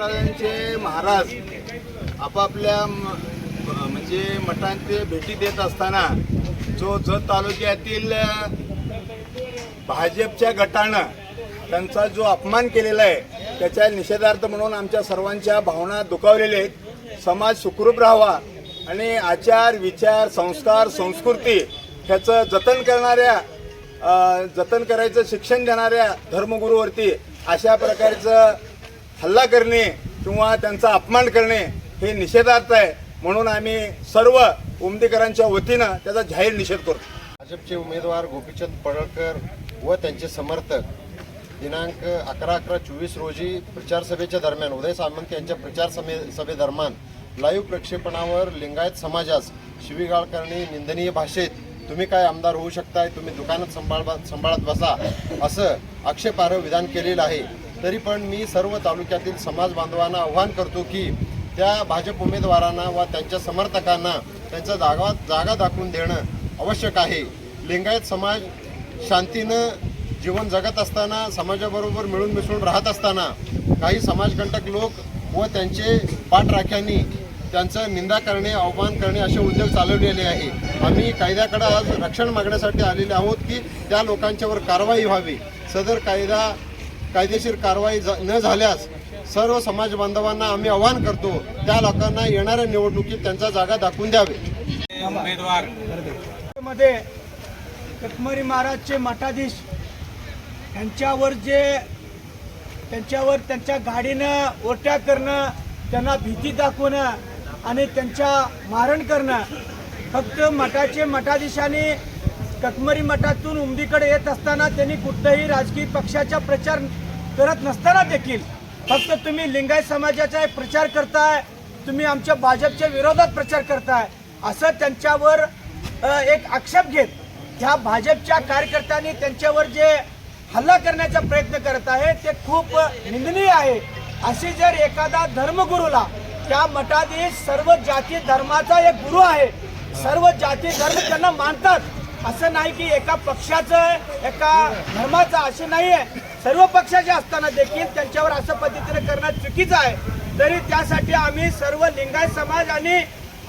मठांचे महाराज आपापल्या म- म्हणजे मठांचे भेटी देत असताना जो जत तालुक्यातील भाजपच्या गटानं त्यांचा जो अपमान केलेला आहे त्याच्या निषेधार्थ म्हणून आमच्या सर्वांच्या भावना दुखावलेल्या आहेत. समाज सुखरूप राहावा आणि आचार विचार संस्कार संस्कृती ह्याचं जतन करणाऱ्या जतन करायचं शिक्षण देणाऱ्या धर्मगुरूवरती अशा प्रकारचं हल्ला करणे किंवा त्यांचा अपमान करणे हे निषेधार्थ आहे. म्हणून आम्ही सर्व उमदेकरांच्या वतीनं त्याचा जाहीर निषेध करतो. भाजपचे उमेदवार गोपीचंद पडळकर व त्यांचे समर्थक दिनांक अकरा अकरा चोवीस रोजी प्रचार सभेच्या दरम्यान उदय सामंत यांच्या प्रचार सभे सभेदरम्यान लाईव्ह प्रक्षेपणावर लिंगायत समाजास शिवीगाळ करणे निंदनीय भाषेत तुम्ही काय आमदार होऊ शकताय तुम्ही दुकानात सांभाळ सांभाळत बसा असं आक्षेपार्ह विधान केलेलं आहे. तरी पण मी सर्व तालुक्यातील समाज बांधवांना आव्हान करतो की त्या भाजप उमेदवारांना व त्यांच्या समर्थकांना त्यांचा जागा जागा दाखवून देणं आवश्यक आहे. लिंगायत समाज शांतीनं जीवन जगत असताना समाजाबरोबर मिळून मिसळून राहत असताना काही समाजकंटक लोक व त्यांचे पाठराख्यांनी त्यांचं निंदा करणे अवमान करणे असे उद्योग चालवलेले आहे. आम्ही कायद्याकडे आज रक्षण मागण्यासाठी आलेले आहोत की त्या लोकांच्यावर कारवाई व्हावी. सदर कायदा कायदेशीर कारवाई न झाल्यास सर्व समाज बांधवांना आम्ही आवाहन करतो त्या लोकांना येणाऱ्या निवडणुकीत त्यांचा जागा दाखवून द्यावे. उमेदवार. मध्ये कटमरी महाराजचे मठाधीश यांच्यावर जे त्यांच्यावर त्यांच्या गाडीनं ओट्या करणं त्यांना भीती दाखवणं आणि त्यांच्या मारण करणं फक्त मठाचे मठाधीशांनी कटमरी मठातून उमदीकडे येत असताना त्यांनी कुठल्याही राजकीय पक्षाचा प्रचार करत नसताना देखील फक्त तुम्ही लिंगायत समाजाचा प्रचार करताय तुम्ही आमच्या भाजपच्या विरोधात प्रचार करताय असं त्यांच्यावर एक आक्षेप घेत ह्या भाजपच्या कार्यकर्त्यांनी त्यांच्यावर जे हल्ला करण्याचा प्रयत्न करत आहे ते खूप निंदनीय आहे. अशी जर एखादा धर्मगुरूला त्या मठाधीश सर्व जाती धर्माचा एक गुरु आहे सर्व जाती धर्म त्यांना मानतात असं नाही की एका पक्षाचं एका धर्माचं असं नाही आहे सर्व पक्षाचे असताना देखील त्यांच्यावर असं पद्धतीने करणं चुकीचं आहे. तरी त्यासाठी आम्ही सर्व लिंगायत समाज आणि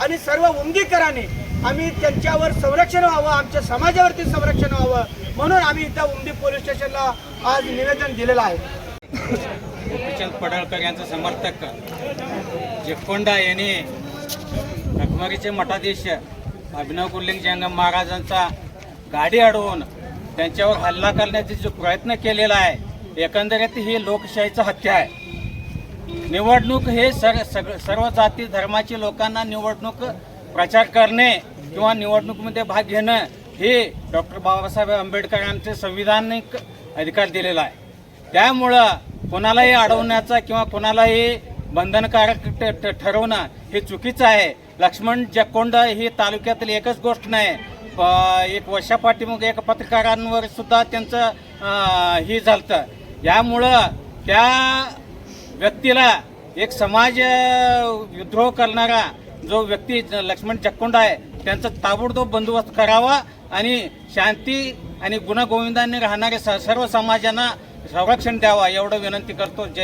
आणि सर्व उमदीकरांनी आम्ही त्यांच्यावर संरक्षण व्हावं आमच्या समाजावरती संरक्षण व्हावं. म्हणून आम्ही इथं उमदी पोलीस स्टेशनला आज निवेदन दिलेलं आहे. गोपीचंद पडळकर यांचं समर्थक. जेकोंडा यांनी रखमारीचे मठाधीश अभिनव कुर्लिंग जंगम महाराजांचा गाडी अडवून त्यांच्यावर हल्ला करण्याचा जो प्रयत्न केलेला आहे एकंदरीत ही लोकशाहीचं हत्या आहे. निवडणूक हे सर सग सर्व जाती धर्माची लोकांना निवडणूक प्रचार करणे किंवा निवडणुकीमध्ये भाग घेणं हे डॉक्टर बाबासाहेब आंबेडकरांचे संविधानिक अधिकार दिलेला आहे. त्यामुळं कोणालाही अडवण्याचा किंवा कोणालाही बंधनकारक ठरवणं हे चुकीचं आहे. लक्ष्मण जकोंड ही तालुक्यातील एकच गोष्ट नाही. एक वर्षापाठीमागे एका पत्रकारांवर सुद्धा त्यांचं हे झालं यामुळं त्या व्यक्तीला एक समाज विद्रोह करणारा जो व्यक्ती लक्ष्मण जक्कोंड आहे त्यांचा ताबडतोब बंदोबस्त करावा आणि शांती आणि गुणगोविंदाने राहणाऱ्या स- सर्व समाजांना संरक्षण द्यावा एवढं विनंती करतो. जय